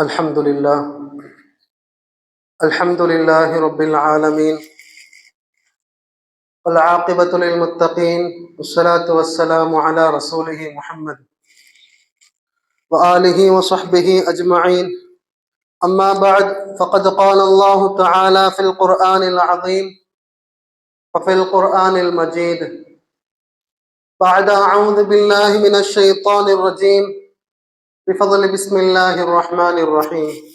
الحمد لله الحمد لله رب العالمين. والعاقبة للمتقين. والصلاة والسلام على رسوله محمد. وآله وصحبه أجمعين. أما بعد فقد قال الله تعالى في القرآن العظيم وفي القرآن المجيد بعد أعوذ بالله من الشيطان الرجيم. بفضل بسم الله الرحمن الرحيم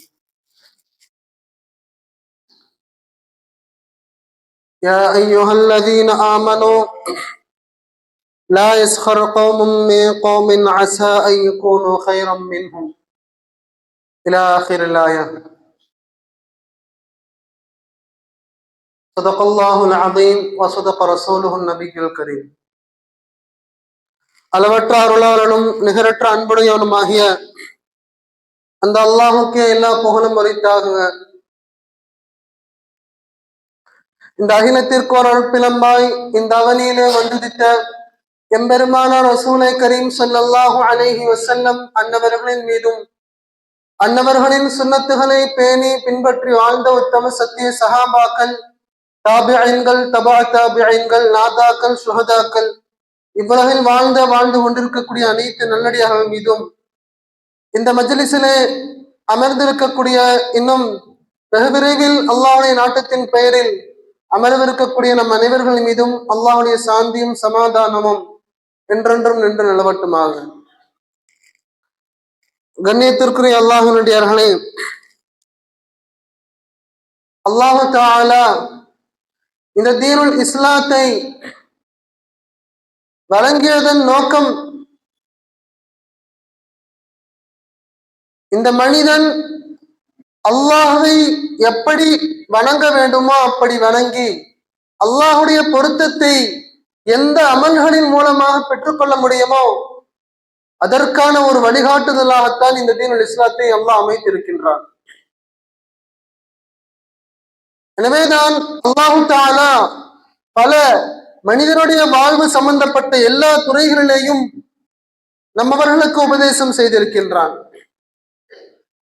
يا أيها الذين آمنوا لا يسخر قوم من قوم عسى أن يكونوا خيرا منهم إلى آخر الآية صدق الله العظيم وصدق رسوله النبي الكريم அளவற்ற அருளாளனும் நிகரற்ற அன்புடையவனுமாகிய அந்த அல்லாஹுக்கே எல்லா புகழும் உரித்தாகுங்க இந்த அகிலத்திற்கு ஒரு அழுப்பிலம்பாய் இந்த அவனியிலே வந்துதித்த எம்பெருமானார் ரசூலை கரீம் சொல்லல்லாஹு அலேஹி வசல்லம் அன்னவர்களின் மீதும் அன்னவர்களின் சுண்ணத்துகளை பேணி பின்பற்றி வாழ்ந்த உத்தம சத்திய சஹாபாக்கள் தாபியன்கள் தபா தாபியன்கள் நாதாக்கள் சுகதாக்கள் இவ்வுலகில் வாழ்ந்த வாழ்ந்து கொண்டிருக்கக்கூடிய அனைத்து நல்லடியார்கள் மீதும் இந்த மஜ்லிசிலே அமர்ந்திருக்கக்கூடிய இன்னும் வெகு விரைவில் அல்லாஹுடைய நாட்டத்தின் பெயரில் அமர்விருக்கக்கூடிய நம் அனைவர்கள் மீதும் அல்லாஹுடைய சாந்தியும் சமாதானமும் என்றென்றும் நின்று நிலவட்டுமாக. கண்ணியத்திற்குரிய அல்லாஹனுடையார்களே அல்லாஹு தாலா இந்த தீனுல் இஸ்லாத்தை வழங்கியதன் நோக்கம் இந்த மனிதன் அல்லாஹை எப்படி வணங்க வேண்டுமோ அப்படி வணங்கி அல்லாஹுடைய பொருத்தத்தை எந்த அமல்களின் மூலமாக பெற்றுக்கொள்ள முடியுமோ அதற்கான ஒரு வழிகாட்டுதலாகத்தான் இந்த தீனுல் இஸ்லாத்தை அல்லாஹ் அமைத்திருக்கின்றான். எனவேதான் அல்லாஹு தாலா பல மனிதனுடைய வாழ்வு சம்பந்தப்பட்ட எல்லா துறைகளிலேயும் நம்மவர்களுக்கு உபதேசம் செய்திருக்கின்றான்.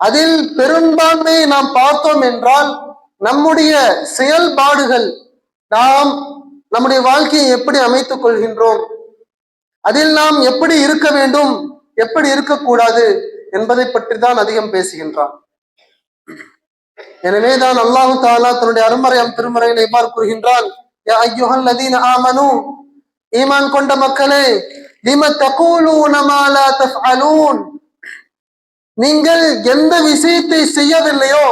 அதில் பெரும்பான்மையை நாம் பார்த்தோம் என்றால் நம்முடைய செயல்பாடுகள் நாம் நம்முடைய வாழ்க்கையை எப்படி அமைத்துக் கொள்கின்றோம்? அதில் நாம் எப்படி இருக்க வேண்டும்? எப்படி இருக்கக்கூடாது? என்பதை பற்றி தான் அதிகம் பேசுகின்றான். எனவே தான் அல்லாஹு தாலா தன்னுடைய அருமறையம் திருமறையில் எவ்வாறு கூறுகின்றான் ஆமனு ஈமான் கொண்ட மக்களே லிம தகூலூன மா லா தஃஅலூன்? நீங்கள் எந்த விஷயத்தை செய்யவில்லையோ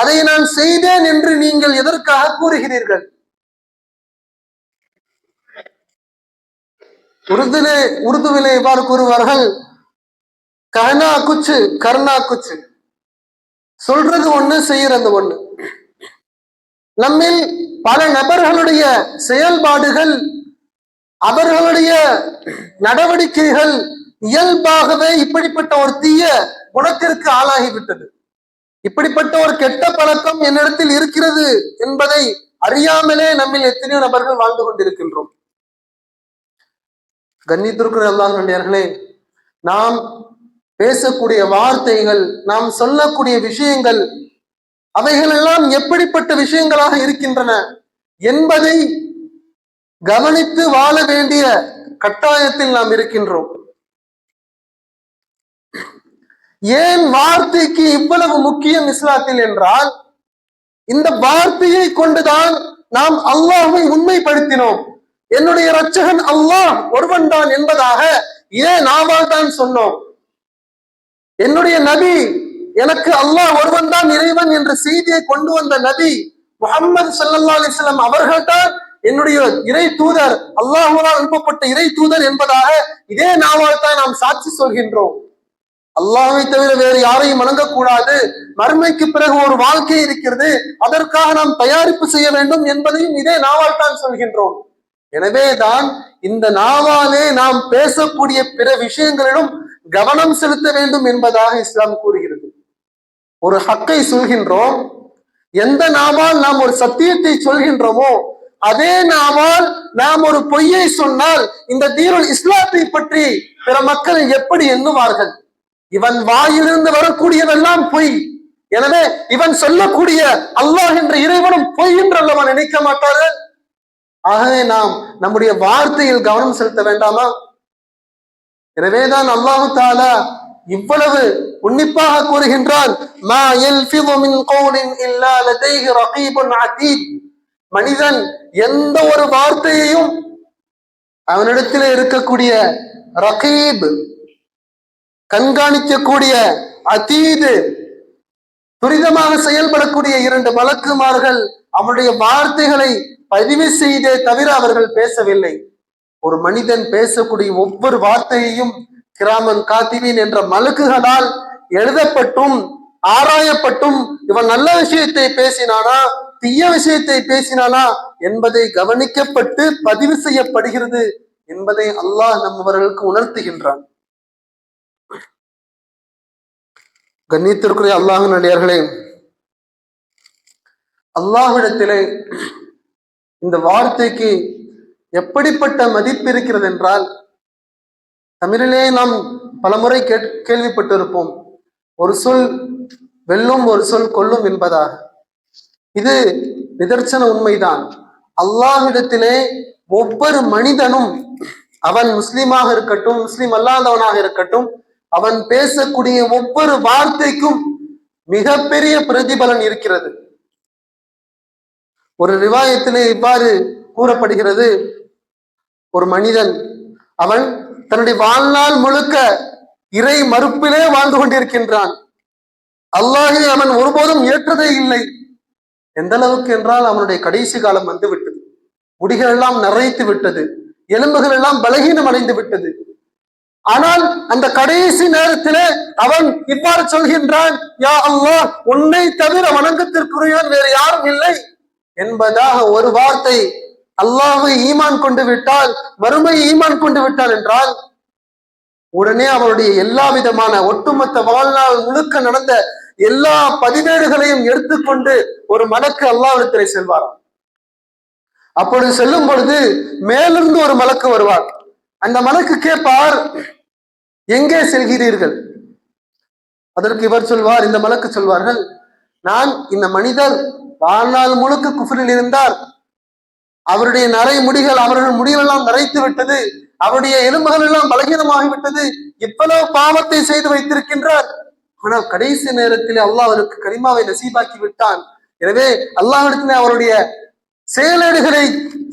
அதை நான் செய்தேன் என்று நீங்கள் எதற்காக கூறுகிறீர்கள்? உருதுலே உருதுவிலே இவ்வாறு கூறுவார்கள். கர்ணா குச்சு கர்ணா குச்சு. சொல்றது ஒண்ணு செய்யறது ஒண்ணு. நம்மில் பல நபர்களுடைய செயல்பாடுகள் அவர்களுடைய நடவடிக்கைகள் இயல்பாகவே இப்படிப்பட்ட ஒரு தீய குணத்திற்கு ஆளாகிவிட்டது. இப்படிப்பட்ட ஒரு கெட்ட பழக்கம் என்னிடத்தில் இருக்கிறது என்பதை அறியாமலே நம்மில் எத்தனையோ நபர்கள் வாழ்ந்து கொண்டிருக்கின்றோம். கண்ணித்திருக்கிற அல்லாஹர்களே நாம் பேசக்கூடிய வார்த்தைகள் நாம் சொல்லக்கூடிய விஷயங்கள் அவைகளெல்லாம் எப்படிப்பட்ட விஷயங்களாக இருக்கின்றன என்பதை கவனித்து வாழ வேண்டிய கட்டாயத்தில் நாம் இருக்கின்றோம். ஏன் வார்த்தைக்கு இவ்வளவு முக்கியம் இஸ்லாத்தில் என்றால் இந்த வார்த்தையை கொண்டுதான் நாம் அல்லாஹை உண்மைப்படுத்தினோம். என்னுடைய இரட்சகன் அல்லாஹ் ஒருவன் தான் என்பதாக ஏன் நாவால் தான் சொன்னோம்? என்னுடைய நபி எனக்கு அல்லாஹ் ஒருவன் தான் இறைவன் என்ற செய்தியை கொண்டு வந்த நபி முகமது சல்லா அலிஸ்லாம் அவர்கள்தான் என்னுடைய இறை தூதர் அல்லாஹுவால் அனுப்பப்பட்ட இறை தூதர் என்பதாக இதே நாவால் தான் நாம் சாட்சி சொல்கின்றோம். அல்லாஹை தவிர வேறு யாரையும் வணங்கக்கூடாது. மறுமைக்கு பிறகு ஒரு வாழ்க்கை இருக்கிறது. அதற்காக நாம் தயாரிப்பு செய்ய வேண்டும் என்பதையும் இதே நாவால் தான் சொல்கின்றோம். எனவேதான் இந்த நாவாலே நாம் பேசக்கூடிய பிற விஷயங்களிலும் கவனம் செலுத்த வேண்டும் என்பதாக இஸ்லாம் கூறுகிறது. ஒரு ஹக்கை சொல்கின்றோம். எந்த நாவால் நாம் ஒரு சத்தியத்தை சொல்கின்றோமோ அதே நாவால் நாம் ஒரு பொய்யை சொன்னால் இந்த தீருள் இஸ்லாத்தை பற்றி பிற மக்கள் எப்படி எண்ணுவார்கள்? இவன் வாயிலிருந்து வரக்கூடியதெல்லாம் பொய். எனவே இவன் சொல்லக்கூடிய அல்லாஹ் என்ற இறைவனும் பொய் என்று அல்லவா நினைக்க மாட்டார்கள் ஆகவே நாம் நம்முடைய வார்த்தையில் கவனம் செலுத்த வேண்டாமா? எனவேதான் அல்லாஹு தாலா இவ்வளவு உன்னிப்பாக கூறுகின்றான் மா இல்லா மனிதன் எந்த ஒரு வார்த்தையையும் அவனிடத்தில் இருக்கக்கூடிய ரகீப் கண்காணிக்கக்கூடிய அதீது துரிதமாக செயல்படக்கூடிய இரண்டு மலக்குமார்கள் அவருடைய வார்த்தைகளை பதிவு செய்தே தவிர அவர்கள் பேசவில்லை. ஒரு மனிதன் பேசக்கூடிய ஒவ்வொரு வார்த்தையையும் கிராமன் காத்திவின் என்ற மலக்குகளால் எழுதப்பட்டும் ஆராயப்பட்டும் இவன் நல்ல விஷயத்தை பேசினானா தீய விஷயத்தை பேசினானா என்பதை கவனிக்கப்பட்டு பதிவு செய்யப்படுகிறது என்பதை அல்லாஹ் நம்மவர்களுக்கு உணர்த்துகின்றான். கண்ணியத்திற்குரிய அல்லாஹ் நடிகர்களே அல்லாஹ்விடத்திலே இந்த வார்த்தைக்கு எப்படிப்பட்ட மதிப்பு இருக்கிறது என்றால் தமிழிலே நாம் பலமுறை கேட் கேள்விப்பட்டிருப்போம். ஒரு சொல் வெல்லும் ஒரு சொல் கொல்லும் என்பதாக. இது நிதர்சன உண்மைதான். அல்லாஹ்விடத்திலே ஒவ்வொரு மனிதனும் அவன் முஸ்லீமாக இருக்கட்டும் முஸ்லீம் அல்லாதவனாக இருக்கட்டும் அவன் பேசக்கூடிய ஒவ்வொரு வார்த்தைக்கும் மிகப்பெரிய பிரதிபலன் இருக்கிறது. ஒரு ரிவாயத்திலே இவ்வாறு கூறப்படுகிறது. ஒரு மனிதன் அவன் தன்னுடைய வாழ்நாள் முழுக்க இறை மறுப்பிலே வாழ்ந்து கொண்டிருக்கின்றான். அல்லாஹை அவன் ஒருபோதும் ஏற்றதே இல்லை. எந்த அளவுக்கு என்றால் அவனுடைய கடைசி காலம் வந்துவிட்டது. முடிகள் எல்லாம் நரைத்து விட்டது. எலும்புகள் எல்லாம் பலகீனம் அடைந்து விட்டது. ஆனால் அந்த கடைசி நேரத்திலே அவன் இவ்வாறு சொல்கின்றான் யா அல்லாஹ் உன்னை தவிர வணங்கத்திற்குரியவன் வேறு யாரும் இல்லை. என்பதாக ஒரு வார்த்தை அல்லாஹை ஈமான் கொண்டு விட்டால் மறுமை ஈமான் கொண்டு விட்டால் என்றால் உடனே அவருடைய எல்லா விதமான ஒட்டுமொத்த வாழ்நாள் முழுக்க நடந்த எல்லா பதிவேடுகளையும் எடுத்துக்கொண்டு ஒரு மலக்கு அல்லாவிடத்திலே செல்வாராம் அப்பொழுது செல்லும் பொழுது மேலிருந்து ஒரு மலக்கு வருவார் அந்த மலக்கு கேட்பார் எங்கே செல்கிறீர்கள்? அதற்கு இவர் சொல்வார் இந்த மலக்கு சொல்வார்கள் நான் இந்த மனிதர் வாழ்நாள் முழுக்க குஃபரில் இருந்தார் அவருடைய நரை முடிகள் அவர்கள் முடிவெல்லாம் நரைத்து விட்டது அவருடைய எலும்புகள் எல்லாம் பலகீனமாகிவிட்டது எவ்வளவு பாவத்தை செய்து வைத்திருக்கின்றார். ஆனால் கடைசி நேரத்தில் அல்லாஹ் அவருக்கு கரிமாவை நசீபாக்கி விட்டான். எனவே அல்லாஹிடத்திலே அவருடைய செயலேடுகளை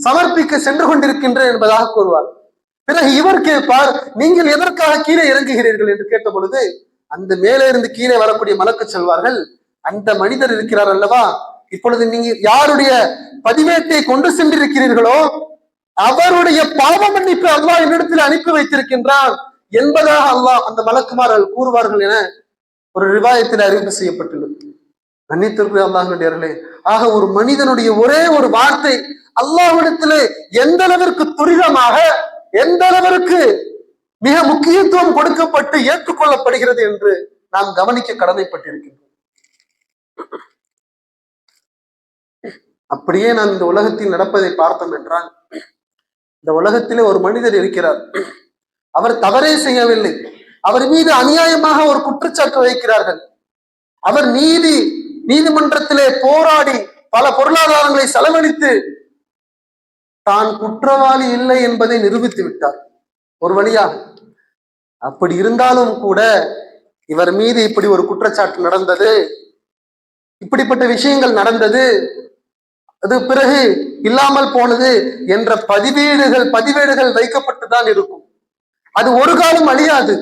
சமர்ப்பிக்க சென்று கொண்டிருக்கின்றேன் என்பதாக கூறுவார். பிறகு இவர் கேட்பார் நீங்கள் எதற்காக கீழே இறங்குகிறீர்கள்? என்று கேட்ட பொழுது அந்த மேலே இருந்து கீழே வரக்கூடிய மலக்கு செல்வார்கள். அந்த மனிதர் இருக்கிறார் அல்லவா? இப்பொழுது நீங்க யாருடைய பதிவேட்டை கொண்டு சென்றிருக்கிறீர்களோ அவருடைய பாவ மன்னிப்பு அல்லாஹ் என்னிடத்தில் அனுப்பி வைத்திருக்கின்றார் என்பதாக அல்லாஹ் அந்த மலக்குமார்கள் கூறுவார்கள் என ஒரு ரிவாயத்தில் அறிவிப்பு செய்யப்பட்டுள்ளது. கண்ணித்திற்கு அல்லாஹர்களே ஆக ஒரு மனிதனுடைய ஒரே ஒரு வார்த்தை அல்லாஹ்விடத்திலே எந்த அளவிற்கு துரிதமாக எந்த அளவிற்கு மிக முக்கியத்துவம் கொடுக்கப்பட்டு ஏற்றுக்கொள்ளப்படுகிறது என்று நாம் கவனிக்க கடமைப்பட்டிருக்கின்றோம். அப்படியே நான் இந்த உலகத்தில் நடப்பதை பார்த்தோம் என்றால் இந்த உலகத்திலே ஒரு மனிதர் இருக்கிறார். அவர் தவறே செய்யவில்லை. அவர் மீது அநியாயமாக ஒரு குற்றச்சாட்டு வைக்கிறார்கள். அவர் நீதி நீதிமன்றத்திலே போராடி பல பொருளாதாரங்களை செலவழித்து தான் குற்றவாளி இல்லை என்பதை நிரூபித்து விட்டார். ஒரு வழியாக அப்படி இருந்தாலும் கூட இவர் மீது இப்படி ஒரு குற்றச்சாட்டு நடந்தது. இப்படிப்பட்ட விஷயங்கள் நடந்தது. அது பிறகு இல்லாமல் போனது என்ற பதிவேடுகள் பதிவேடுகள் வைக்கப்பட்டுதான் இருக்கும். அது ஒரு காலம் அழியாது.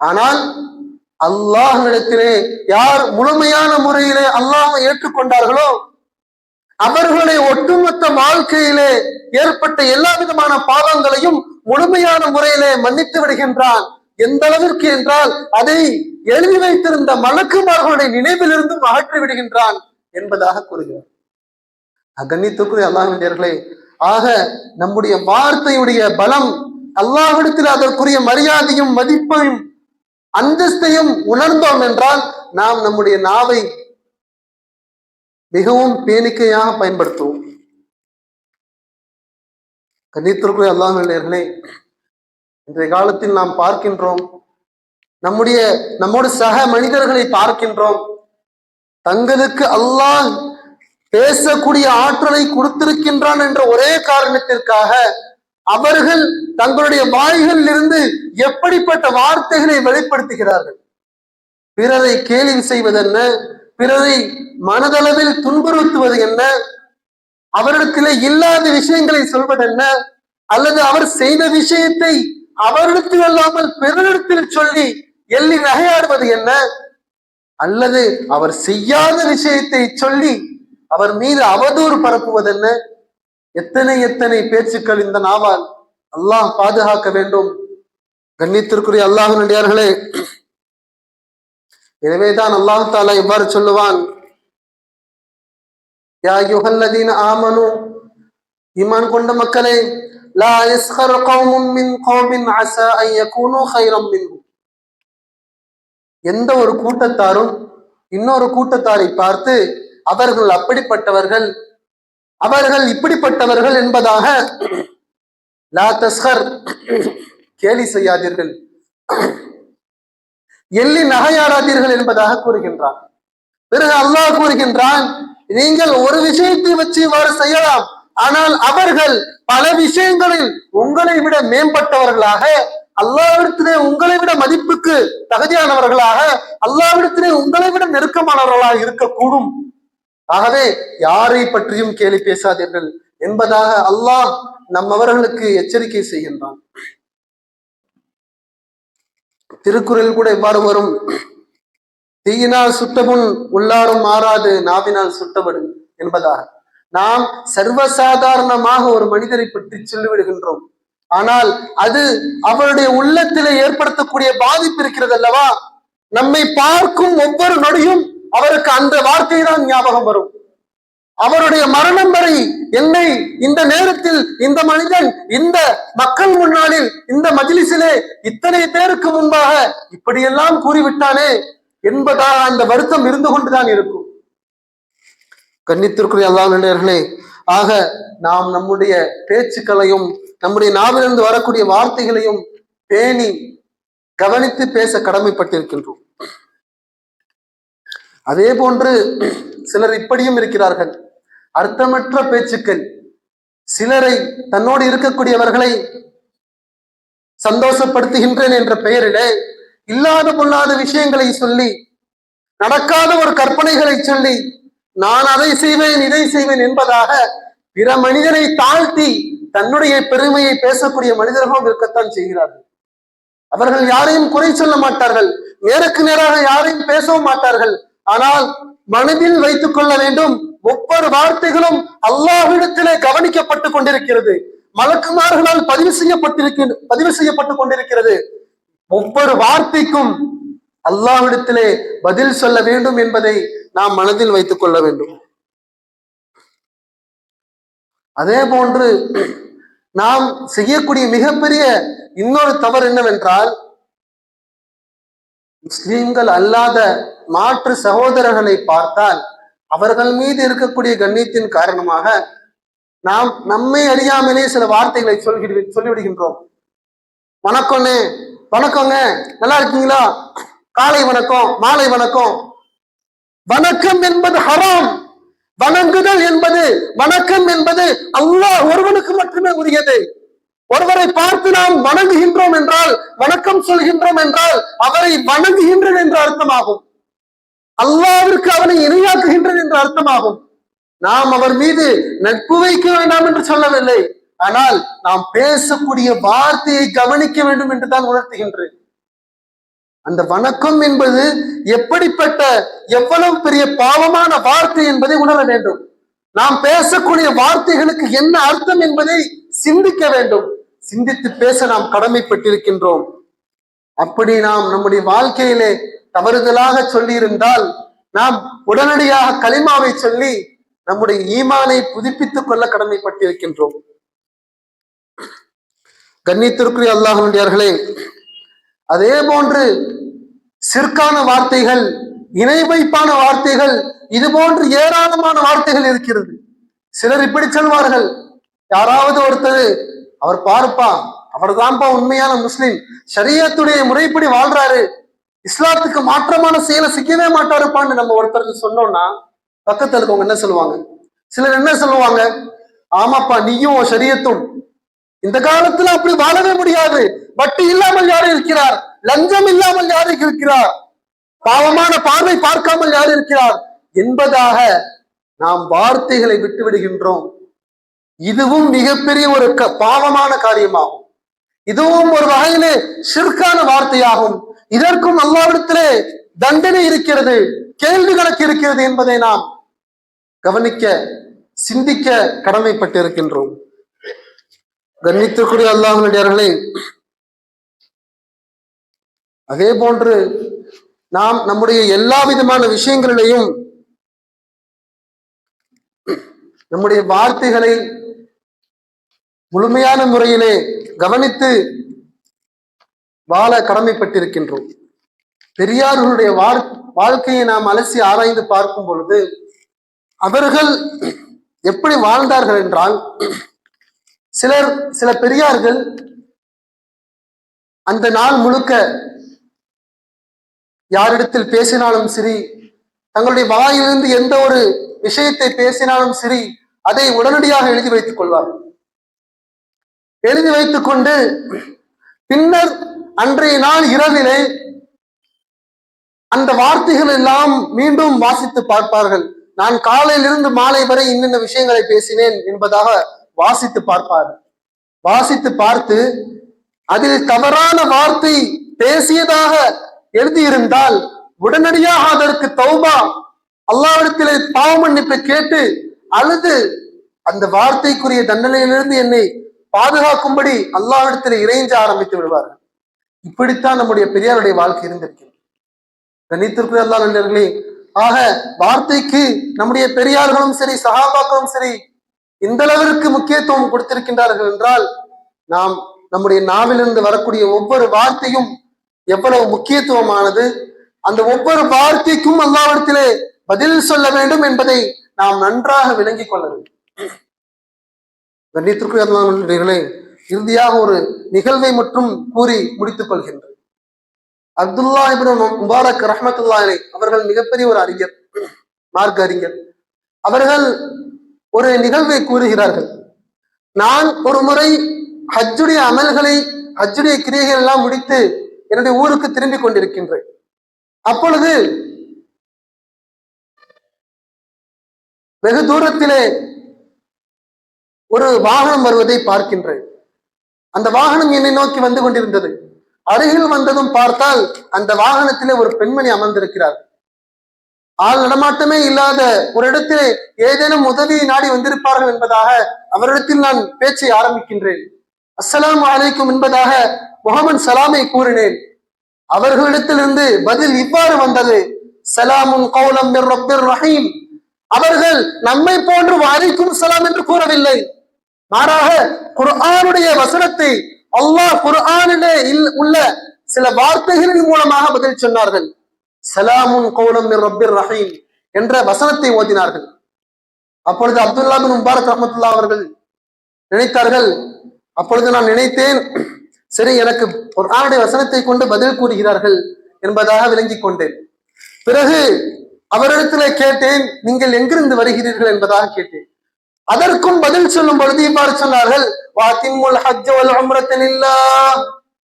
ஆனால் அல்லாஹ்விடத்திலே யார் முழுமையான முறையிலே அல்லாஹ் ஏற்றுக்கொண்டார்களோ அவர்களுடைய ஒட்டுமொத்த வாழ்க்கையிலே ஏற்பட்ட எல்லா விதமான பாவங்களையும் முழுமையான முறையிலே மன்னித்து விடுகின்றான். எந்த அளவிற்கு என்றால் அதை எழுதி வைத்திருந்த மலக்குமார்களுடைய நினைவிலிருந்தும் அகற்றி விடுகின்றான் என்பதாக கூறுகிறார். கண்ணித்துக்குரிய அல்லாஹர்களே ஆக நம்முடைய வார்த்தையுடைய பலம் அல்லாஹிடத்தில் அதற்குரிய மரியாதையும் மதிப்பையும் அந்தஸ்தையும் உணர்ந்தோம் என்றால் நாம் நம்முடைய நாவை மிகவும் பேணிக்கையாக பயன்படுத்துவோம். கண்ணியத்திற்குரிய அல்லாஹர்களே இன்றைய காலத்தில் நாம் பார்க்கின்றோம் நம்முடைய நம்மோடு சக மனிதர்களை பார்க்கின்றோம். தங்களுக்கு அல்லாஹ் பேசக்கூடிய ஆற்றலை கொடுத்திருக்கின்றான் என்ற ஒரே காரணத்திற்காக அவர்கள் தங்களுடைய வாய்களில் இருந்து எப்படிப்பட்ட வார்த்தைகளை வெளிப்படுத்துகிறார்கள். பிறரை கேலி செய்வதென்ன? பிறரை மனதளவில் துன்புறுத்துவது என்ன? அவரிடத்திலே இல்லாத விஷயங்களை சொல்வதென்ன அல்லது அவர் செய்த விஷயத்தை அவரிடத்தில் அல்லாமல் பிறரிடத்தில் சொல்லி எள்ளி நகையாடுவது என்ன? அல்லது அவர் செய்யாத விஷயத்தை சொல்லி அவர் மீது அவதூறு பரப்புவது என்ன? எத்தனை எத்தனை பேச்சுக்கள் இந்த நாவால் அல்லாஹ் பாதுகாக்க வேண்டும். கண்ணியத்திற்குரிய அல்லாஹ் நடிகார்களே எனவேதான் அல்லாஹ் தாலா இவ்வாறு சொல்லுவான். யா யுஹல்லதீன் ஆமனு ஈமான் கொண்ட மக்களே லா யஸ்கர் கௌமும் மின் கௌமின் அஸா அன் யகூனு கைரம் மின்ஹும் எந்த ஒரு கூட்டத்தாரும் இன்னொரு கூட்டத்தாரை பார்த்து அவர்கள் அப்படிப்பட்டவர்கள் அவர்கள் இப்படிப்பட்டவர்கள் என்பதாக லா தஸ்கர் கேலி செய்யாதீர்கள். எள்ளி நகையாடாதீர்கள் என்பதாக கூறுகின்றான். பிறகு அல்லாஹ் கூறுகின்றான் நீங்கள் ஒரு விஷயத்தை வச்சு இவ்வாறு செய்யலாம். ஆனால் அவர்கள் பல விஷயங்களில் உங்களை விட மேம்பட்டவர்களாக அல்லாவிடத்திலே உங்களை விட மதிப்புக்கு தகுதியானவர்களாக அல்லாவிடத்திலே உங்களை விட நெருக்கமானவர்களாக இருக்கக்கூடும். ஆகவே யாரை பற்றியும் கேலி பேசாதீர்கள் என்பதாக அல்லாஹ் நம்மவர்களுக்கு எச்சரிக்கை செய்கின்றான். திருக்குறள் கூட இவ்வாறு வரும். தீயினால் சுட்டமுன் உள்ளாரும் மாறாது நாவினால் சுட்டப்படும் என்பதாக. நாம் சர்வசாதாரணமாக ஒரு மனிதரை பற்றி சொல்லிவிடுகின்றோம். ஆனால் அது அவருடைய உள்ளத்திலே ஏற்படுத்தக்கூடிய பாதிப்பு இருக்கிறது அல்லவா நம்மை பார்க்கும் ஒவ்வொரு நொடியும் அவருக்கு அந்த வார்த்தை தான் ஞாபகம் வரும். அவருடைய மரணம் வரை என்னை இந்த நேரத்தில் இந்த மனிதன் இந்த மக்கள் முன்னாளில் இந்த மஜிலிசிலே இத்தனை பேருக்கு முன்பாக இப்படியெல்லாம் கூறிவிட்டானே என்பதாக அந்த வருத்தம் இருந்து கொண்டுதான் இருக்கும். கண்ணித்திற்குரிய அல்லா நிலையர்களே ஆக நாம் நம்முடைய பேச்சுக்களையும் நம்முடைய நாவிலிருந்து வரக்கூடிய வார்த்தைகளையும் பேணி கவனித்து பேச கடமைப்பட்டிருக்கின்றோம். அதே போன்று சிலர் இப்படியும் இருக்கிறார்கள். அர்த்தமற்ற பேச்சுக்கள். சிலரை தன்னோடு இருக்கக்கூடியவர்களை சந்தோஷப்படுத்துகின்றேன் என்ற பெயரிலே இல்லாத பொல்லாத விஷயங்களை சொல்லி நடக்காத ஒரு கற்பனைகளை சொல்லி நான் அதை செய்வேன் இதை செய்வேன் என்பதாக பிற மனிதனை தாழ்த்தி தன்னுடைய பெருமையை பேசக்கூடிய மனிதர்களும் இருக்கத்தான் செய்கிறார்கள். அவர்கள் யாரையும் குறை சொல்ல மாட்டார்கள். நேருக்கு நேராக யாரையும் பேசவும் மாட்டார்கள். ஆனால் மனதில் வைத்துக் கொள்ள வேண்டும். ஒவ்வொரு வார்த்தைகளும் அல்லாஹிடத்திலே கவனிக்கப்பட்டு கொண்டிருக்கிறது. மலக்குமார்களால் பதிவு செய்யப்பட்டிருக்க பதிவு செய்யப்பட்டு கொண்டிருக்கிறது. ஒவ்வொரு வார்த்தைக்கும் அல்லாஹ்விடத்திலே பதில் சொல்ல வேண்டும் என்பதை நாம் மனதில் வைத்துக் கொள்ள வேண்டும். அதே போன்று நாம் செய்யக்கூடிய மிகப்பெரிய இன்னொரு தவறு என்னவென்றால் முஸ்லிம்கள் அல்லாத மாற்று சகோதரர்களை பார்த்தால் அவர்கள் மீது இருக்கக்கூடிய கண்ணியத்தின் காரணமாக நாம் நம்மை அறியாமலே சில வார்த்தைகளை சொல்கிற சொல்லிவிடுகின்றோம். வணக்கம்னே வணக்கங்க நல்லா இருக்கீங்களா? காலை வணக்கம் மாலை வணக்கம். வணக்கம் என்பது ஹராம். வணங்குதல் என்பது வணக்கம் என்பது அல்லாஹ் ஒருவனுக்கு மட்டுமே உரியது. ஒருவரை பார்த்து நாம் வணங்குகின்றோம் என்றால் வணக்கம் சொல்கின்றோம் என்றால் அவரை வணங்குகின்றேன் என்ற அர்த்தமாகும். அல்லாவிற்கு அவனை இணையாக்குகின்றது என்ற அர்த்தமாகும். நாம் அவர் மீது நட்பு வைக்க வேண்டாம் என்று சொல்லவில்லை. ஆனால் நாம் பேசக்கூடிய வார்த்தையை கவனிக்க வேண்டும் என்று தான் உணர்த்துகின்றேன். அந்த வணக்கம் என்பது எப்படிப்பட்ட எவ்வளவு பெரிய பாவமான வார்த்தை என்பதை உணர வேண்டும். நாம் பேசக்கூடிய வார்த்தைகளுக்கு என்ன அர்த்தம் என்பதை சிந்திக்க வேண்டும். சிந்தித்து பேச நாம் கடமைப்பட்டிருக்கின்றோம். அப்படி நாம் நம்முடைய வாழ்க்கையிலே தவறுதலாக சொல்லியிருந்தால் நாம் உடனடியாக களிமாவை சொல்லி நம்முடைய ஈமானை புதுப்பித்துக் கொள்ள கடமைப்பட்டிருக்கின்றோம். கண்ணித்திற்குரிய அல்லாஹனுடையார்களே அதே போன்று சிற்கான வார்த்தைகள் இணை வைப்பான வார்த்தைகள் இது போன்று ஏராளமான வார்த்தைகள் இருக்கிறது. சிலர் இப்படி சொல்வார்கள். யாராவது ஒருத்தர் அவர் பார்ப்பா அவர் தான்ப்பா உண்மையான முஸ்லிம் சரியத்துடைய முறைப்படி வாழ்றாரு இஸ்லாத்துக்கு மாற்றமான செயலை செய்யவே மாட்டாருப்பான்னு நம்ம ஒருத்தருக்கு சொன்னோம்னா பக்கத்துல இருக்கவங்க என்ன சொல்லுவாங்க? சிலர் என்ன சொல்லுவாங்க? ஆமாப்பா நீயும் சரியத்தும் இந்த காலத்துல அப்படி வாழவே முடியாது. வட்டி இல்லாமல் யார் இருக்கிறார்? லஞ்சம் இல்லாமல் யார் இருக்கிறார்? பாவமான பார்வை பார்க்காமல் யார் இருக்கிறார்? என்பதாக நாம் வார்த்தைகளை விட்டு விடுகின்றோம். இதுவும் மிகப்பெரிய ஒரு க- பாவமான காரியமாகும். இதுவும் ஒரு வகையிலே சிற்கான வார்த்தையாகும். இதற்கும் அல்லாவிடத்திலே தண்டனை இருக்கிறது கேள்வி கணக்கு இருக்கிறது என்பதை நாம் கவனிக்க சிந்திக்க கடமைப்பட்டிருக்கின்றோம். கண்ணித்திற்குரிய அல்லாஹனுடையவர்களே அதே போன்று நாம் நம்முடைய எல்லா விதமான விஷயங்களிலையும் நம்முடைய வார்த்தைகளை முழுமையான முறையிலே கவனித்து வாழ கடமைப்பட்டிருக்கின்றோம். பெரியார்களுடைய வாழ் வாழ்க்கையை நாம் அலசி ஆராய்ந்து பார்க்கும் பொழுது அவர்கள் எப்படி வாழ்ந்தார்கள் என்றால் சிலர் சில பெரியார்கள் அந்த நாள் முழுக்க யாரிடத்தில் பேசினாலும் சரி தங்களுடைய வாயிலிருந்து எந்த ஒரு விஷயத்தை பேசினாலும் சரி அதை உடனடியாக எழுதி வைத்துக் கொள்வார்கள். எழுதி வைத்துக் கொண்டு பின்னர் அன்றைய நாள் இரவிலே அந்த வார்த்தைகள் எல்லாம் மீண்டும் வாசித்து பார்ப்பார்கள். நான் காலையிலிருந்து மாலை வரை இன்னென்ன விஷயங்களை பேசினேன் என்பதாக வாசித்து பார்ப்பார். வாசித்து பார்த்து அதில் தவறான வார்த்தை பேசியதாக எழுதியிருந்தால் உடனடியாக அதற்கு தௌபா அல்லாவிடத்திலே பாவ மன்னிப்பை கேட்டு அழுது. அந்த வார்த்தைக்குரிய தண்டனையிலிருந்து என்னை பாதுகாக்கும்படி அல்லாவிடத்தில் இறைஞ்ச ஆரம்பித்து விடுவார்கள். இப்படித்தான் நம்முடைய பெரியாருடைய வாழ்க்கை இருந்திருக்கிறது. கணித்திருக்கிற அல்லா நண்பர்களே ஆக வார்த்தைக்கு நம்முடைய பெரியார்களும் சரி சகாபாக்களும் சரி இந்த அளவிற்கு முக்கியத்துவம் கொடுத்திருக்கின்றார்கள் என்றால் நாம் நம்முடைய நாவிலிருந்து வரக்கூடிய ஒவ்வொரு வார்த்தையும் எவ்வளவு முக்கியத்துவமானது அந்த ஒவ்வொரு வார்த்தைக்கும் அல்லாவிடத்திலே பதில் சொல்ல வேண்டும் என்பதை நாம் நன்றாக விளங்கிக் கொள்ள வேண்டும். கண்ணியத்திற்குரிய இறுதியாக ஒரு நிகழ்வை மட்டும் கூறி முடித்துக் கொள்கின்றேன். அப்துல்லா இப்னு முபாரக் ரஹமத்துல்லா அவர்கள் மிகப்பெரிய ஒரு அறிஞர் மார்க் அறிஞர். அவர்கள் ஒரு நிகழ்வை கூறுகிறார்கள். நான் ஒரு முறை ஹஜ்ஜுடைய அமல்களை ஹஜ்ஜுடைய கிரியைகள் எல்லாம் முடித்து என்னுடைய ஊருக்கு திரும்பிக் கொண்டிருக்கின்றேன். அப்பொழுது வெகு தூரத்திலே ஒரு வாகனம் வருவதை பார்க்கின்றேன். அந்த வாகனம் என்னை நோக்கி வந்து கொண்டிருந்தது. அருகில் வந்ததும் பார்த்தால் அந்த வாகனத்திலே ஒரு பெண்மணி அமர்ந்திருக்கிறார். ஆள் நடமாட்டமே இல்லாத ஒரு இடத்திலே ஏதேனும் உதவியை நாடி வந்திருப்பார்கள் என்பதாக அவரிடத்தில் நான் பேச்சை ஆரம்பிக்கின்றேன். அஸ்லாம் அலைக்கும் என்பதாக முகமன் சலாமை கூறினேன். அவர்களிடத்திலிருந்து பதில் இவ்வாறு வந்தது. சலாமுன் கௌலம் ரஹீம். அவர்கள் நம்மை போன்று வாரிக்கும் சலாம் என்று கூறவில்லை. மாறாக குர்ஆனுடைய வசனத்தை அல்லாஹ் குர்ஆனிலே இல்- உள்ள சில வார்த்தைகளின் மூலமாக பதில் சொன்னார்கள். சலாமுன் கௌலம் மிர் ரப்பிர் ரஹீம் என்ற வசனத்தை ஓதினார்கள். அப்பொழுது அப்துல்லா பின் முபாரக் ரஹமத்துல்லா அவர்கள் நினைத்தார்கள் அப்பொழுது நான் நினைத்தேன் சரி எனக்கு குர்ஆனுடைய வசனத்தை கொண்டு பதில் கூறுகிறார்கள் என்பதாக விளங்கிக் கொண்டேன். பிறகு அவரிடத்திலே கேட்டேன் நீங்கள் எங்கிருந்து வருகிறீர்கள்? என்பதாக கேட்டேன். அதற்கும் பதில் சொல்லும் பொழுது இவ்வாறு சொன்னார்கள் வாத்திமுல் ஹஜ்ஜ வல் உம்ரத்த லில்லாஹ்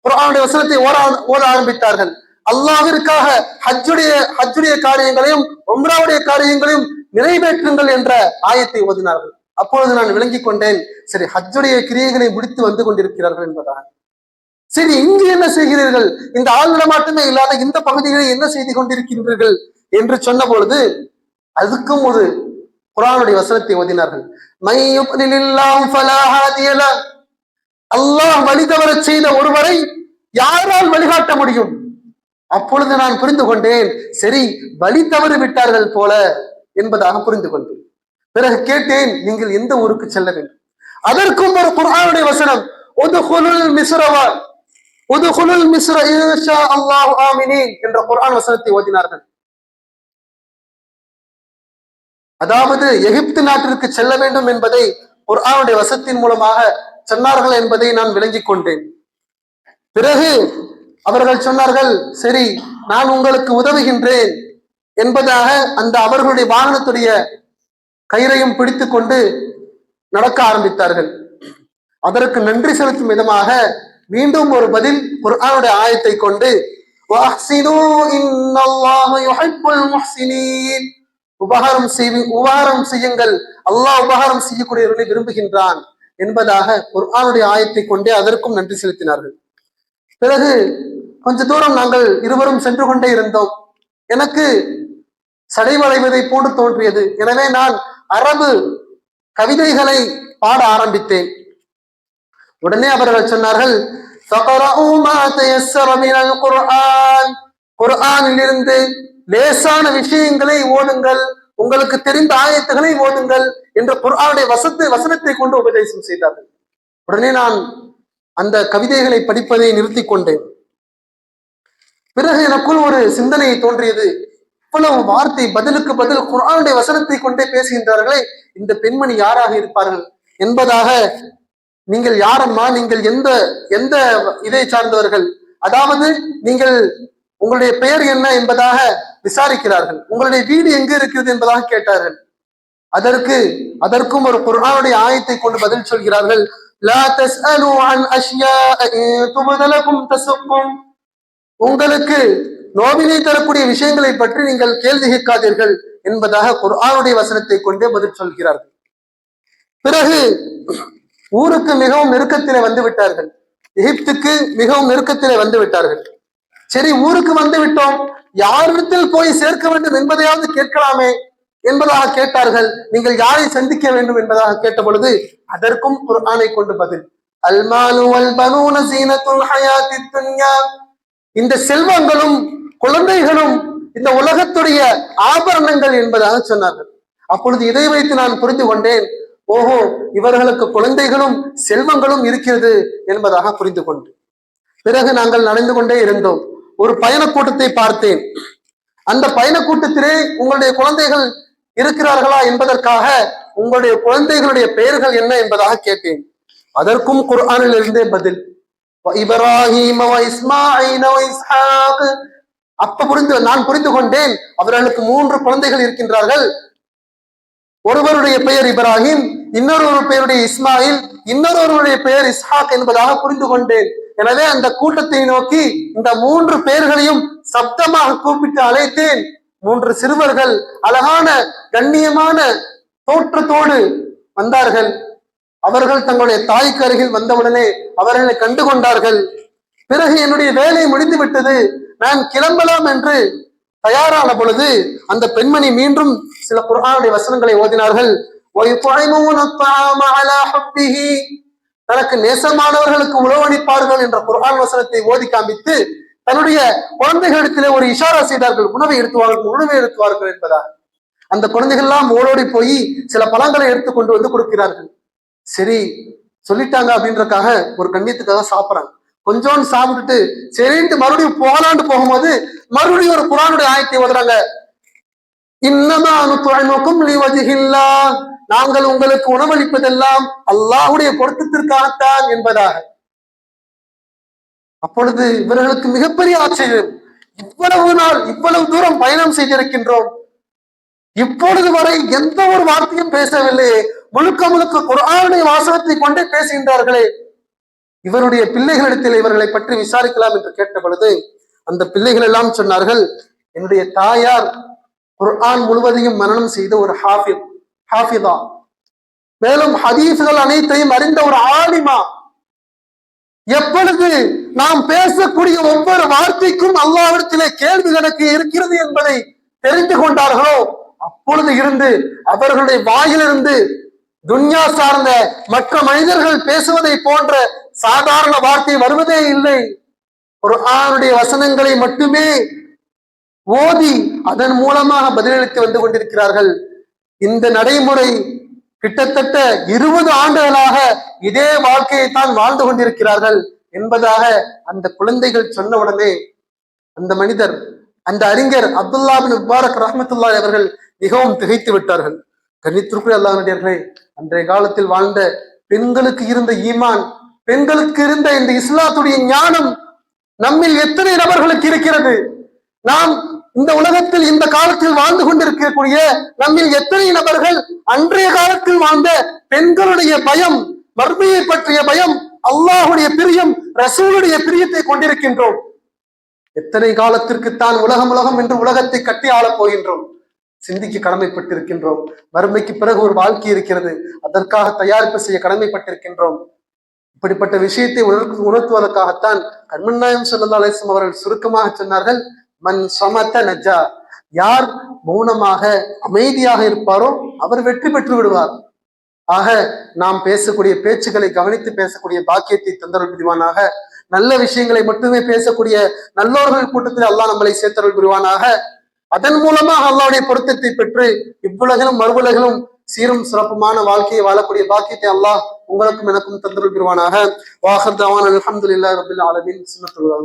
குர்ஆனுடைய வசனத்தை ஓர ஓத ஆரம்பித்தார்கள். அல்லாவிற்காக ஹஜ்ஜுடைய ஹஜ்ஜுடைய காரியங்களையும் உம்ராவுடைய காரியங்களையும் நிறைவேற்றுங்கள் என்ற ஆயத்தை ஓதினார்கள். அப்பொழுது நான் விளங்கிக் கொண்டேன் சரி ஹஜ்ஜுடைய கிரியைகளை முடித்து வந்து கொண்டிருக்கிறார்கள் என்பதாக சரி இங்கு என்ன செய்கிறீர்கள்? இந்த ஆள் நடமாட்டமே இல்லாத இந்த பகுதிகளை என்ன செய்து கொண்டிருக்கின்றீர்கள்? என்று சொன்ன பொழுது அதுக்கும் ஒரு குரானுடைய வசனத்தை ஓதினார்கள். மை யுப்ரிலில்லாஹு அல்லாஹ் வழி தவறச் செய்த ஒருவரை யாரால் வழிகாட்ட முடியும்? அப்பொழுது நான் புரிந்து கொண்டேன் சரி வழி தவறு விட்டார்கள் போல என்பதாக புரிந்து கொண்டேன். பிறகு கேட்டேன் நீங்கள் எந்த ஊருக்கு செல்ல வேண்டும்? அதற்கும் ஒரு குர்ஆனுடைய வசனம் உதுகுலுல் மிஸ்ரவா உதுகுலுல் மிஸ்ர இன்ஷா அல்லாஹ் ஆமினீன் என்ற குரான் வசனத்தை ஓதினார்கள். அதாவது எகிப்து நாட்டிற்கு செல்ல வேண்டும் என்பதை குர்ஆனுடைய வசத்தின் மூலமாக சொன்னார்கள் என்பதை நான் விளங்கிக் கொண்டேன் பிறகு அவர்கள் சொன்னார்கள் சரி நான் உங்களுக்கு உதவுகின்றேன் என்பதாக அந்த அவர்களுடைய வாகனத்துடைய கயிறையும் பிடித்து கொண்டு நடக்க ஆரம்பித்தார்கள் அதற்கு நன்றி செலுத்தும் விதமாக மீண்டும் ஒரு பதில் குர்ஆனுடைய ஆயத்தை கொண்டு "வஅஹ்சினூ இன்னல்லாஹ யுஹிப்புல் முஹ்சினீன்." உபகாரம் செய்வி உபகாரம் செய்யுங்கள். அல்லாஹ் உபகாரம் செய்யக்கூடியவர்களை விரும்புகின்றான் என்பதாக குர்ஆனுடைய ஆணுடைய ஆயத்தை கொண்டே அதற்கும் நன்றி செலுத்தினார்கள். பிறகு கொஞ்ச தூரம் நாங்கள் இருவரும் சென்று கொண்டே இருந்தோம். எனக்கு சடைவளைவதை போன்று தோன்றியது. எனவே நான் அரபு கவிதைகளை பாட ஆரம்பித்தேன். உடனே அவர்கள் சொன்னார்கள் குர்ஆனிலிருந்து லேசான விஷயங்களை ஓதுங்கள். உங்களுக்கு தெரிந்த ஆயத்துகளை ஓதுங்கள் என்ற குரானுடைய வசத்தை வசனத்தை கொண்டு உபதேசம் செய்தார்கள். உடனே நான் அந்த கவிதைகளை படிப்பதை நிறுத்தி கொண்டேன். பிறகு எனக்குள் ஒரு சிந்தனை தோன்றியது. இவ்வளவு வார்த்தை பதிலுக்கு பதில் குரானுடைய வசனத்தை கொண்டே பேசுகின்றார்களே இந்த பெண்மணி யாராக இருப்பார்கள் என்பதாக நீங்கள் யாரம்மா? நீங்கள் எந்த எந்த இதை சார்ந்தவர்கள்? அதாவது நீங்கள் உங்களுடைய பெயர் என்ன என்பதாக விசாரிக்கிறார்கள். உங்களுடைய வீடு எங்க இருக்கிறது என்பதாக கேட்டார்கள். அதற்கு அதற்கும் ஒரு குர்ஆனுடைய ஆயத்தை கொண்டு பதில் சொல்கிறார்கள். லா உங்களுக்கு நோவினை தரக்கூடிய விஷயங்களை பற்றி நீங்கள் கேள்வி கேட்காதீர்கள் என்பதாக குர்ஆனுடைய வசனத்தை கொண்டே பதில் சொல்கிறார்கள். பிறகு ஊருக்கு மிகவும் நெருக்கத்திலே வந்து விட்டார்கள். எகிப்துக்கு மிகவும் நெருக்கத்திலே வந்து விட்டார்கள். சரி ஊருக்கு வந்து விட்டோம். யாரிடத்தில் போய் சேர்க்க வேண்டும் என்பதையாவது கேட்கலாமே என்பதாக கேட்டார்கள். நீங்கள் யாரை சந்திக்க வேண்டும் என்பதாக கேட்ட பொழுது அதற்கும் குர்ஆனை கொண்டு பதில். அல்மாலு வல் பனூன சீனத்துல் ஹயாத்தி துன்யா. இந்த செல்வங்களும் குழந்தைகளும் இந்த உலகத்துடைய ஆபரணங்கள் என்பதாக சொன்னார்கள். அப்பொழுது இதை வைத்து நான் புரிந்து கொண்டேன். ஓஹோ இவர்களுக்கு குழந்தைகளும் செல்வங்களும் இருக்கிறது என்பதாக புரிந்து கொண்டு. பிறகு நாங்கள் நடந்து கொண்டே இருந்தோம். ஒரு பயணக்கூட்டத்தை பார்த்தேன். அந்த பயணக் கூட்டத்திலே உங்களுடைய குழந்தைகள் இருக்கிறார்களா என்பதற்காக உங்களுடைய குழந்தைகளுடைய பெயர்கள் என்ன என்பதாக கேட்டேன். அதற்கும் குர்ஆனில் இருந்தே பதில் இப்ராஹிம் இஸ்ஹாக். அப்ப புரிந்து நான் புரிந்து கொண்டேன் அவர்களுக்கு மூன்று குழந்தைகள் இருக்கின்றார்கள். ஒருவருடைய பெயர் இப்ராஹிம் இன்னொருவர் பெயருடைய இஸ்மாயில் இன்னொருவருடைய பெயர் இஸ்ஹாக் என்பதாக புரிந்து கொண்டேன். எனவே அந்த கூட்டத்தை நோக்கி இந்த மூன்று பேர்களையும் சப்தமாக கூப்பிட்டு அழைத்தேன். மூன்று சிறுவர்கள் அழகான கண்ணியமான தோற்றத்தோடு வந்தார்கள். அவர்கள் தங்களுடைய தாய்க்கு அருகில் வந்தவுடனே அவர்களை கண்டு கொண்டார்கள். பிறகு என்னுடைய வேலை முடிந்து விட்டது. நான் கிளம்பலாம் என்று தயாரான பொழுது அந்த பெண்மணி மீண்டும் சில குரானுடைய வசனங்களை ஓதினார்கள். தனக்கு நேசமானவர்களுக்கு உணவளிப்பார்கள் என்ற குர்ஹான் வசனத்தை ஓதி காண்பித்து தன்னுடைய குழந்தைகளிடத்திலே ஒரு இஷாரா செய்தார்கள். உணவை எடுத்துவார்கள் உணவை எடுத்துவார்கள் என்பதாக அந்த குழந்தைகள் எல்லாம் ஓடோடி போய் சில பழங்களை எடுத்து கொண்டு வந்து கொடுக்கிறார்கள். சரி சொல்லிட்டாங்க அப்படின்றக்காக ஒரு கண்ணியத்துக்காக சாப்பிட்றாங்க. கொஞ்சோண்டு சாப்பிட்டுட்டு சரின்ட்டு மறுபடியும் போகலான்னு போகும்போது மறுபடியும் ஒரு குரானுடைய ஆயத்தை ஓதுறாங்க. இன்னமா அனு துறைமுக்கும் நீ வஜிகில்லா நாங்கள் உங்களுக்கு உணவளிப்பதெல்லாம் அல்லாஹுடைய பொருத்தத்திற்காகத்தான் என்பதாக. அப்பொழுது இவர்களுக்கு மிகப்பெரிய ஆச்சரியம். இவ்வளவு நாள் இவ்வளவு தூரம் பயணம் செய்திருக்கின்றோம். இப்பொழுது வரை எந்த ஒரு வார்த்தையும் பேசவில்லையே. முழுக்க முழுக்க குர்ஆனுடைய வாசகத்தை கொண்டே பேசுகின்றார்களே. இவருடைய பிள்ளைகளிடத்தில் இவர்களை பற்றி விசாரிக்கலாம் என்று கேட்ட பொழுது அந்த பிள்ளைகள் எல்லாம் சொன்னார்கள் என்னுடைய தாயார் குர்ஆன் முழுவதையும் மரணம் செய்த ஒரு ஹாஃபித் ஹாஃபிதா. மேலும் ஹதீஸ்கள் அனைத்தையும் அறிந்த ஒரு ஆலிமா எப்பொழுது நாம் பேசக்கூடிய ஒவ்வொரு வார்த்தைக்கும் அல்லாவிடத்திலே கேள்வி கணக்கு இருக்கிறது என்பதை தெரிந்து கொண்டார்களோ அப்பொழுது இருந்து அவர்களுடைய வாயிலிருந்து துன்யா சார்ந்த மற்ற மனிதர்கள் பேசுவதை போன்ற சாதாரண வார்த்தை வருவதே இல்லை. ஒரு ஆணுடைய வசனங்களை மட்டுமே ஓதி அதன் மூலமாக பதிலளித்து வந்து கொண்டிருக்கிறார்கள். இந்த நடைமுறை கிட்டத்தட்ட இருபது ஆண்டுகளாக இதே வாழ்க்கையை தான் வாழ்ந்து கொண்டிருக்கிறார்கள் என்பதாக அந்த குழந்தைகள் சொன்ன உடனே அந்த மனிதர் அந்த அறிஞர் அப்துல்லா பின் முபாரக் ரஹமத்துல்லா அவர்கள் மிகவும் திகைத்து விட்டார்கள். கண்ணித்திற்குரிய அல்லாஹர்களே அன்றைய காலத்தில் வாழ்ந்த பெண்களுக்கு இருந்த ஈமான் பெண்களுக்கு இருந்த இந்த இஸ்லாத்துடைய ஞானம் நம்மில் எத்தனை நபர்களுக்கு இருக்கிறது? நாம் இந்த உலகத்தில் இந்த காலத்தில் வாழ்ந்து கொண்டிருக்கக்கூடிய நம்மில் எத்தனை நபர்கள் அன்றைய காலத்தில் வாழ்ந்த பெண்களுடைய பயம் மர்மையை பற்றிய பயம் அல்லாஹுடைய பிரியம் ரசூலுடைய பிரியத்தை கொண்டிருக்கின்றோம். எத்தனை காலத்திற்குத்தான் உலகம் உலகம் என்று உலகத்தை கட்டி ஆளப் போகின்றோம். சிந்திக்க கடமைப்பட்டிருக்கின்றோம். வறுமைக்கு பிறகு ஒரு வாழ்க்கை இருக்கிறது. அதற்காக தயாரிப்பு செய்ய கடமைப்பட்டிருக்கின்றோம். இப்படிப்பட்ட விஷயத்தை உணர்த்து உணர்த்துவதற்காகத்தான் கண்மநாயம் சல்லா அலிஸ்லாம் அவர்கள் சுருக்கமாக சொன்னார்கள். மன் சமத்த நஜா யார் மௌனமாக அமைதியாக இருப்பாரோ அவர் வெற்றி பெற்று விடுவார். ஆக நாம் பேசக்கூடிய பேச்சுக்களை கவனித்து பேசக்கூடிய பாக்கியத்தை தந்தருள் புரிவானாக. நல்ல விஷயங்களை மட்டுமே பேசக்கூடிய நல்லோர்கள் கூட்டத்தில் அல்லாஹ் நம்மளை சேர்த்தருள் புரிவானாக. அதன் மூலமாக அல்லாவுடைய பொருத்தத்தை பெற்று இவ்வுலகிலும் மறுவுலகிலும் சீரும் சிறப்புமான வாழ்க்கையை வாழக்கூடிய பாக்கியத்தை அல்லாஹ் உங்களுக்கும் எனக்கும் தந்தருள் புரிவானாக. வாஹர் தவான் அலமதுல்லா ரபில் ஆலமின். சுனத்துல்லா